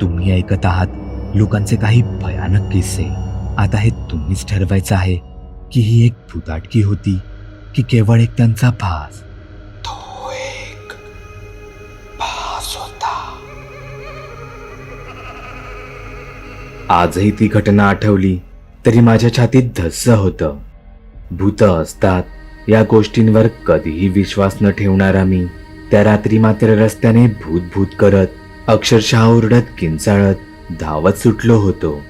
तुम्ही ऐकत आहात लोकांचे काही भयानक किस्से. आता हे तुम्हीच ठरवायचं आहे की ही एक भुताटकी होती की केवळ एक त्यांचा भास. तो एक भास होता. आजही ती घटना आठवली तरी माझ्या छातीत धस्स होतं. भूत असतात या गोष्टींवर कधीही विश्वास न ठेवणारा मी त्या रात्री मात्र रस्त्याने भूत भूत करत अक्षरशः ओरडत किंचाळत धावत सुटलो होतो.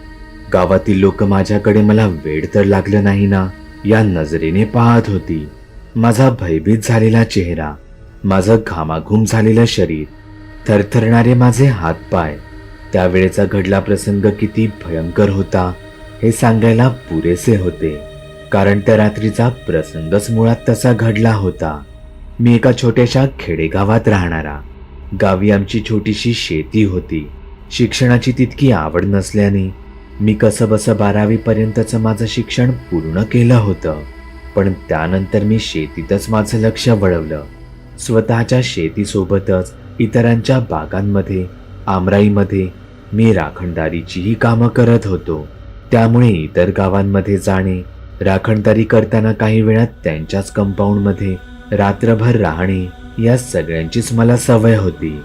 गावातील लोक माझ्याकडे मला वेड तर लागलं नाही ना या नजरेने पाहत होती. माझा भयभीत झालेला चेहरा माझं घामाघूम झालेलं शरीर थरथरणारे माझे हातपाय त्यावेळेचा घडला प्रसंग किती भयंकर होता हे सांगायला पुरेसे होते. कारण त्या रात्रीचा प्रसंगच मुळात तसा घडला होता. मी एका छोट्याशा खेडेगावात राहणारा. गावी आमची छोटीशी शेती होती. शिक्षणाची तितकी आवड नसल्याने मी कसंबसं बारावीपर्यंतचं माझं शिक्षण पूर्ण केलं होतं. पण त्यानंतर मी शेतीतच माझं लक्ष वळवलं. स्वतःच्या शेतीसोबतच इतरांच्या बागांमध्ये आमराईमध्ये मी राखणदारीचीही कामं करत होतो. त्यामुळे इतर गावांमध्ये जाणे राखणदारी करताना काही वेळा त्यांच्याच कंपाऊंडमध्ये रात्रभर राहणे या सगळ्यांचीच मला सवय होती.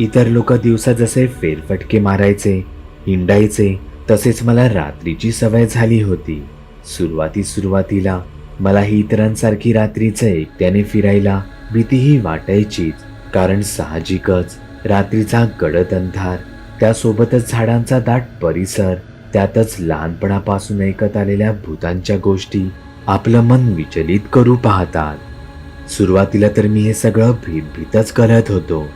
इतर लोक दिवसा जसे फेरफटके मारायचे हिंडायचे तसेच मला रात्रीची सवय झाली होती. सुरुवाती सुरुवातीला मला ही इतरांसारखी रात्रीचं एकट्याने फिरायला भीतीही वाटायचीच कारण साहजिकच रात्रीचा गडद अंधार त्यासोबतच झाडांचा दाट परिसर त्यातच लहानपणापासून ऐकत आलेल्या भूतांच्या गोष्टी आपलं मन विचलित करू पाहतात. सुरुवातीला तर मी हे सगळं भीतभीतच करत होतो.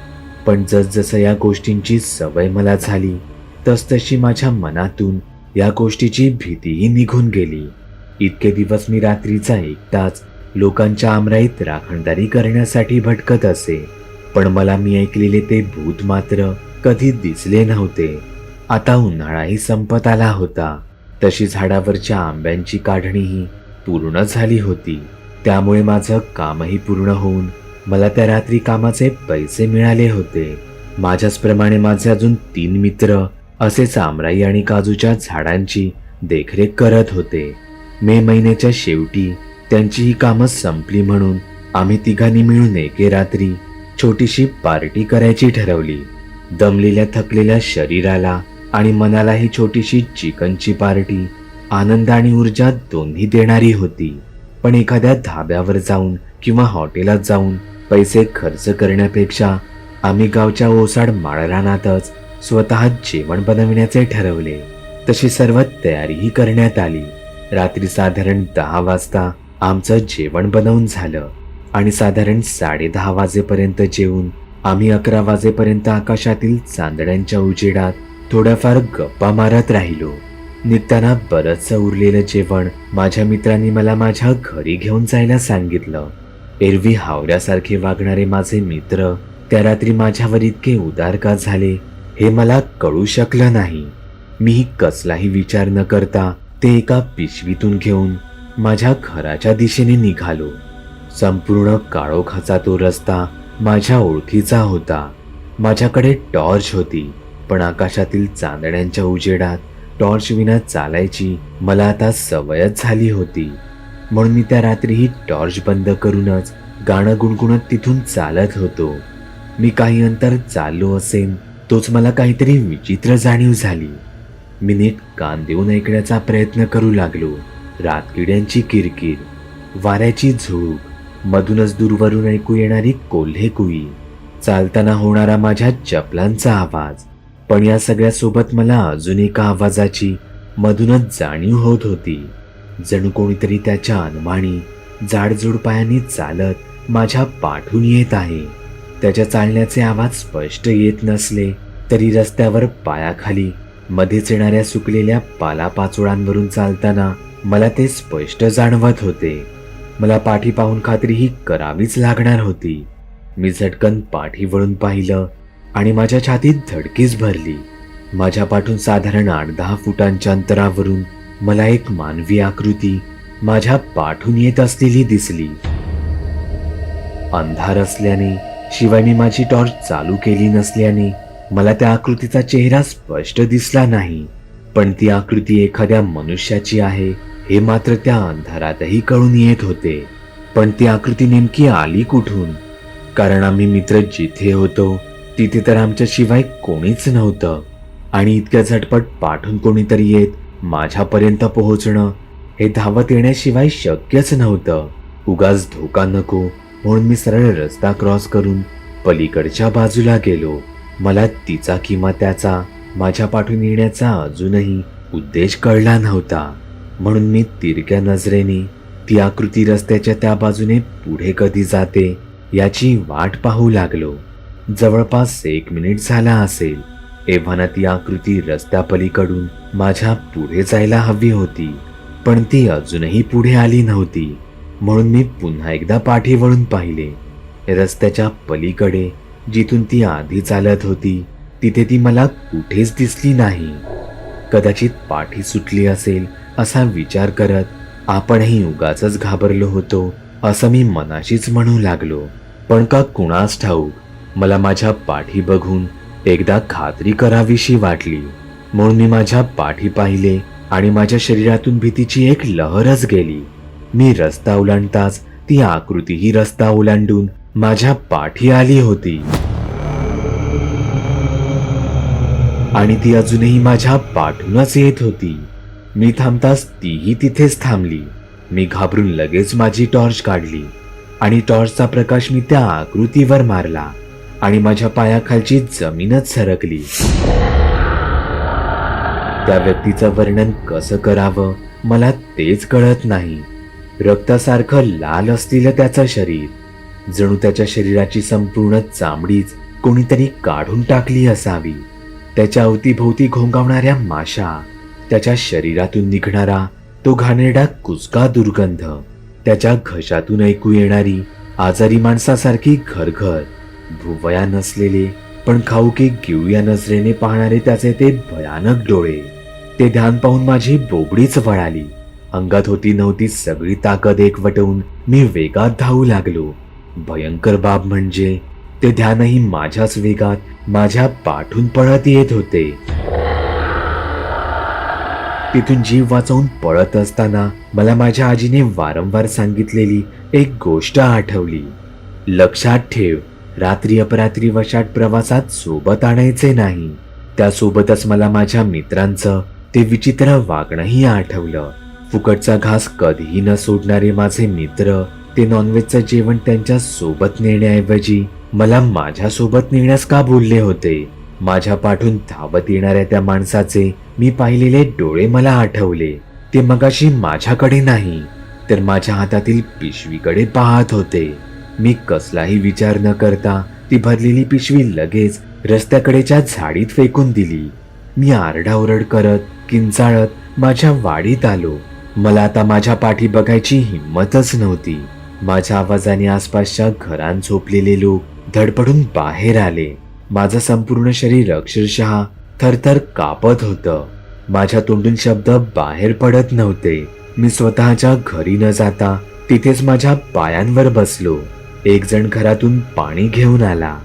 पण जसजसं या गोष्टींची सवय मला झाली तसतशी माझ्या मनातून या गोष्टीची भीतीही निघून गेली. इतके दिवस मी रात्रीचा एकटाच लोकांच्या आमराईत राखणदारी करण्यासाठी भटकत असे पण मला मी ऐकलेले ते भूत मात्र कधी दिसले नव्हते. आता उन्हाळाही संपत आला होता. तशी झाडावरच्या आंब्यांची काढणीही पूर्ण झाली होती. त्यामुळे माझं कामही पूर्ण होऊन मला त्या रात्री कामाचे पैसे मिळाले होते. माझ्याचप्रमाणे माझे अजून तीन मित्र असे चामराई आणि काजूच्या झाडांची देखरेख करत होते. मे महिन्याच्या शेवटी त्यांची ही कामं संपली म्हणून आम्ही तिघांनी मिळून एके रात्री छोटीशी पार्टी करायची ठरवली. दमलेल्या थकलेल्या शरीराला आणि मनाला ही छोटीशी चिकनची पार्टी आनंद आणि ऊर्जा दोन्ही देणारी होती. पण एखाद्या धाब्यावर जाऊन किंवा हॉटेलात जाऊन पैसे खर्च करण्यापेक्षा आम्ही गावच्या ओसाड माळरानातच स्वतः जेवण बनविण्याचे ठरवले. तशी सर्व तयारीही करण्यात आली. रात्री साधारण दहा वाजता आमचं जेवण बनवून झालं आणि साधारण साडे दहा वाजेपर्यंत जेवून आम्ही अकरा वाजेपर्यंत आकाशातील चांदण्यांच्या उजेडात थोड्याफार गप्पा मारत राहिलो. निघताना बरंचसं उरलेलं जेवण माझ्या मित्रांनी मला माझ्या घरी घेऊन जायला सांगितलं. एरवी हावऱ्यासारखे वागणारे माझे मित्र त्या रात्री माझ्यावर इतके उदार का झाले हे मला कळू शकलं नाही. मी कसलाही विचार न करता ते एका पिशवीतून घेऊन माझ्या घराच्या दिशेने निघालो. संपूर्ण काळोखाचा तो रस्ता माझ्या ओळखीचा होता. माझ्याकडे टॉर्च होती पण आकाशातील चांदण्यांच्या उजेडात टॉर्च विना चालायची मला आता सवयच झाली होती. म्हणून मी त्या रात्रीही टॉर्च बंद करूनच गाणं गुणगुणत तिथून चालत होतो. मी काही अंतर चाललो असेन तोच मला काहीतरी विचित्र जाणीव झाली. मी नीट कान देऊन ऐकण्याचा प्रयत्न करू लागलो. रातकिड्यांची किरकिर वाऱ्याची झुळूक मधूनच दूरवरून ऐकू येणारी कोल्हे कुई चालताना होणारा माझ्या चपलांचा आवाज पण या सगळ्यासोबत मला अजून एका आवाजाची मधूनच जाणीव होत होती. जणू कोणीतरी त्याच्या अनमाणी जाडजूड पायाने चालत माझ्या पाठून येत आहे. त्याच्या चालण्याचे आवाज स्पष्ट येत नसले तरी रस्त्यावर पायाखाली मध्येच येणाऱ्या सुकलेल्या पालापाचोळांवरून चालताना मला ते स्पष्ट जाणवत होते. मला पाठी पाहून खात्री ही करावीच लागणार होती. मी झटकन पाठी वळून पाहिलं आणि माझ्या छातीत धडकीच भरली. माझ्या पाठून साधारण आठ दहा फुटांच्या अंतरावरून मला एक मानवी आकृती माझ्या पाठून येत असलेली दिसली. अंधार असल्याने शिवाय मी माझी टॉर्च चालू केली नसल्याने मला त्या आकृतीचा चेहरा स्पष्ट दिसला नाही. पण ती आकृती एखाद्या मनुष्याची आहे हे मात्र त्या अंधारातही कळून येत होते. पण ती आकृती नेमकी आली कुठून? कारण आम्ही मित्र जिथे होतो तिथे तर आमच्याशिवाय कोणीच नव्हतं. आणि इतक्या झटपट पाठून कोणीतरी येत माझ्यापर्यंत पोहोचणं हे धावत येण्याशिवाय शक्यच नव्हतं. उगाच धोका नको म्हणून मी सरळ रस्ता क्रॉस करून पलीकडच्या बाजूला गेलो. मला तिचा किंवा त्याचा माझ्या पाठून येण्याचा अजूनही उद्देश कळला नव्हता. म्हणून मी तिरक्या नजरेने ती आकृती रस्त्याच्या त्या बाजूने पुढे कधी जाते याची वाट पाहू लागलो. जवळपास एक मिनिट झाला असेल. एव्हाना ती आकृती रस्त्यापलीकडून माझ्या पुढे जायला हवी होती पण ती अजूनही पुढे आली नव्हती. म्हणून मी पुन्हा एकदा पाठी वळून पाहिले. रस्त्याच्या पलीकडे जिथून ती आधी चालत होती तिथे ती मला कुठेच दिसली नाही. कदाचित पाठी सुटली असेल असा विचार करत आपणही उगाच घाबरलो होतो असं मी मनाशीच म्हणू लागलो. पण का कुणास ठाऊक मला माझ्या पाठी बघून एकदा खात्री करावीशी वाटली. म्हणून मी माझ्या पाठी पाहिले आणि माझ्या शरीरातून भीतीची एक लहरच गेली. मी रस्ता ओलांडताच ती आकृतीही रस्ता ओलांडून माझ्या पाठी आली होती. आणि ती अजूनही माझ्या पाठूनच येत होती. मी थांबताच तीही तिथेच थांबली. मी घाबरून लगेच माझी टॉर्च काढली आणि टॉर्चचा प्रकाश मी त्या आकृतीवर मारला. आणि माझ्या पायाखालची जमीनच सरकली. त्या व्यक्तीचं वर्णन कसं करावं मला तेच कळत नाही. रक्तासारखं लाल असलेलं त्याचं शरीर. जणू त्याच्या शरीराची संपूर्ण चामडीच कोणीतरी काढून टाकली असावी. त्याच्या अवतीभोवती घोंगावणाऱ्या माशा त्याच्या शरीरातून निघणारा तो घाणेरडा कुचका दुर्गंध त्याच्या घशातून ऐकू येणारी आजारी माणसासारखी घरघर भुवया नसलेले पण खाऊकी गिवया नजरेने पाहणारे त्याचे ते भयानक डोळे. ते ध्यान पाहून माझी बोबडीच वळाली. अंगात होती नव्हती सगळी ताकद एकवटवून मी वेगात धावू लागलो. भयंकर बाब म्हणजे ते ध्यानही माझ्याच वेगात माझ्या पाठून पळत येत होते. तिथून जीव वाचवून पळत असताना मला माझ्या आजीने वारंवार सांगितलेली एक गोष्ट आठवली. लक्षात ठेव रात्री अपरात्री वशात प्रवासात सोबत आणायचे नाही. त्यासोबतच मला माझ्या मित्रांचं ते विचित्र वागणंही आठवलं. फुकटचा घास कधीही न सोडणारे माझे मित्र ते नॉनव्हेजचं जेवण त्यांच्यासोबत नेण्याऐवजी मला माझ्या सोबत नेण्यास का बोलले होते? माझ्या पाठून धावत येणाऱ्या त्या माणसाचे मी पाहिलेले डोळे मला आठवले. ते मगाशी माझ्याकडे नाही तर माझ्या हातातील पिशवीकडे पाहत होते. मी कसलाही विचार न करता ती भरलेली पिशवी लगेच रस्त्याकडेच्या झाडीत फेकून दिली. मी आरडाओरड करत किंचाळत माझ्या वाडीत आलो. मला आता माझ्या पाठी बघायची हिंमतच नव्हती. माझ्या आवाजाने आसपासच्या घरांत झोपलेले लोक धडपडून बाहेर आले. माझं संपूर्ण शरीर अक्षरशः थरथर कापत होतं. माझ्या तोंडून शब्द बाहेर पडत नव्हते. मी स्वतःच्या घरी न जाता तिथेच माझ्या पायांवर बसलो. एक जण घरातून पाणी घेऊन आला.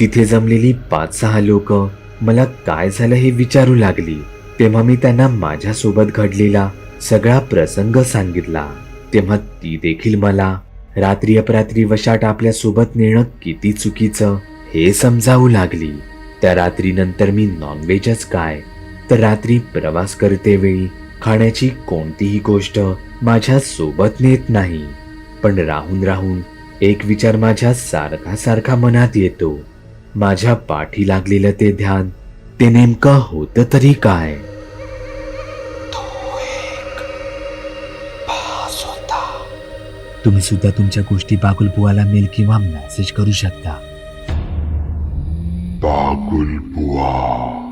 तिथे जमलेली पाच सहा लोक मला काय झालं हे विचारू लागली. तेव्हा मी त्यांना माझ्यासोबत घडलेला सगळा प्रसंग सांगितला. तेव्हा ती देखील मला रात्री अपरात्री वशाट आपल्यासोबत नेणं किती चुकीचं हे समजावू लागली. त्या रात्रीनंतर मी नॉनव्हेजच काय? तर रात्री प्रवास करते वेळी खाण्याची कोणतीही गोष्ट माझ्या सोबत नेत नाही. पण राहून राहून एक विचार माझ्या सारखा सारखा मनात येतो. माझ्या पाठी लागलेलं ते ध्यान ते नेमकं होतं तरी काय? तुम्ही सुद्धा तुमच्या गोष्टी बागुलबुवाला मेल किंवा मेसेज करू शकता. बागुल बुवा.